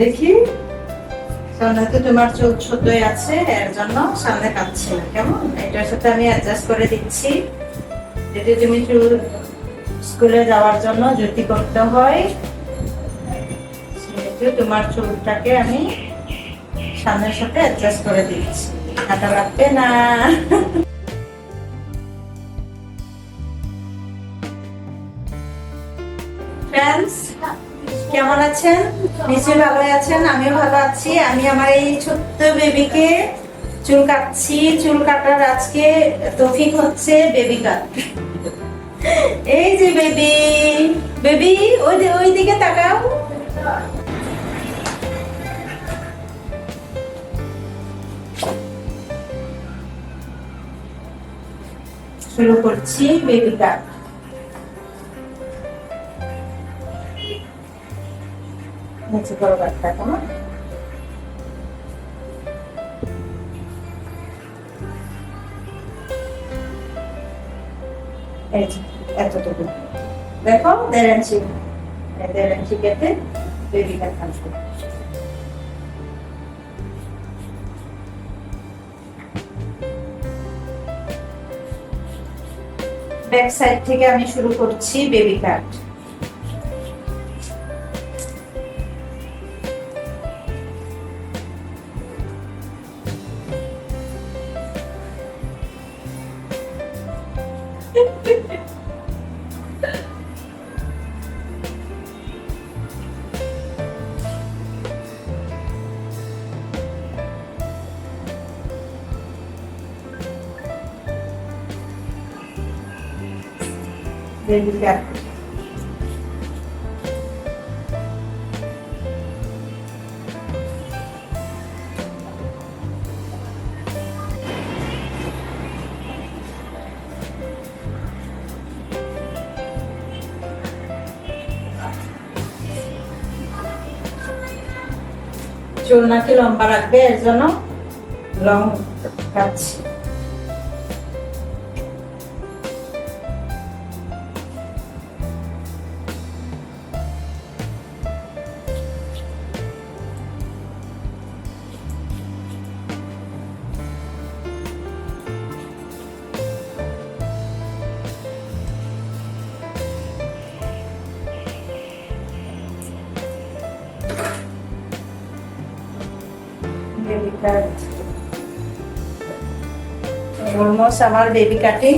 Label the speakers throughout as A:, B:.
A: দেখি। তো তোমার চোখ ছোটই আছে, এর জন্য সামনে কাটছে না। কেমন? এটার সাথে আমি অ্যাডজাস্ট করে দিচ্ছি। যদি তুমি স্কুলে যাওয়ার জন্য করতে হয়, সেহেতু তোমার চুলটাকে আমি সামনের সাথে অ্যাডজাস্ট করে দিচ্ছি। কাটা লাগবে না। ফ্রেন্ডস কেমন আছেন? নিশ্চয়ই ভালো আছেন, আমিও ভালো আছি। আমি আমার এই ছোট্ট বেবিকে চুল কাটছি। চুল কাটার আজকে তফিক হচ্ছে বেবি কাট এই যে বেবি বেবি ওই ওই দিকে তাকাও। শুরু করছি বেবি কাট করো এতটুকু। দেখো, দেড় ইঞ্চি। দেড় ইঞ্চি কেটে আসবে ব্যাক সাইড থেকে আমি শুরু করছি বেবি কাট বেবি কাট চুল নাকি লম্বা রাখবে এর জন্য লং কাটছি অলমোস্ট আমার বেবি কাটিং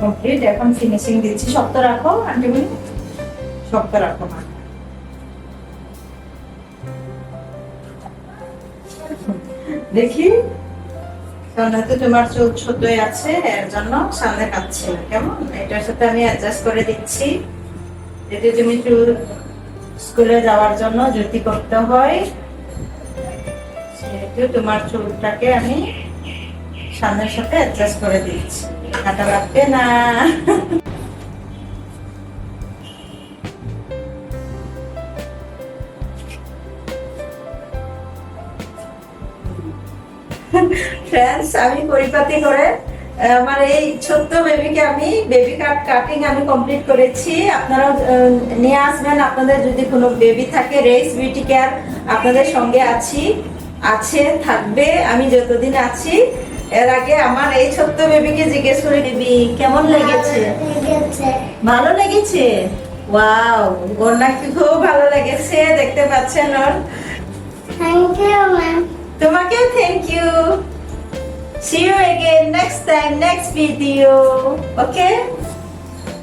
A: কমপ্লিট এখন ফিনিশিং দিচ্ছি। শক্ত রাখো আন্টিমনি শক্ত রাখো, মা। দেখি, সামনে তো তোমার চোখ ছোটই আছে, এর জন্য সামনে কাটছে না। কেমন? এটার সাথে আমি অ্যাডজাস্ট করে দিচ্ছি। যদি তুমি চুল স্কুলে যাওয়ার জন্য জুতি করতে হয় সেহেতু তোমার চুলটাকে আমি সামনের সাথে অ্যাডজাস্ট করে দিচ্ছি। কাটা লাগবে না। আমি পরিপাতি করে আমার এই ছোট্ট বেবিকে আমি বেবি কাট কাটিং আমি কমপ্লিট করেছি। আপনারাও নিয়ে আসবেন। আপনাদের যদি কোনো বেবি থাকে রেস বিউটি কেয়ার আপনাদের সঙ্গে আছে। থাকবে আমি যতদিন আছি এর আগে আমার এই ছোট্ট বেবিকে জিজ্ঞেস করে বেবি কেমন লেগেছে? ভালো লেগেছে? ওয়াও ওর নাকি খুব ভালো লেগেছে দেখতে পাচ্ছেন ওর।
B: Thank you, ma'am.
A: তোমাকেও thank you see you again next time next video okay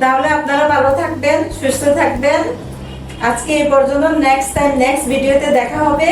A: তাহলে আপনারা ভালো থাকবেন সুস্থ থাকবেন। আজকে এই পর্যন্ত নেক্সট টাইম নেক্সট ভিডিওতে দেখা হবে।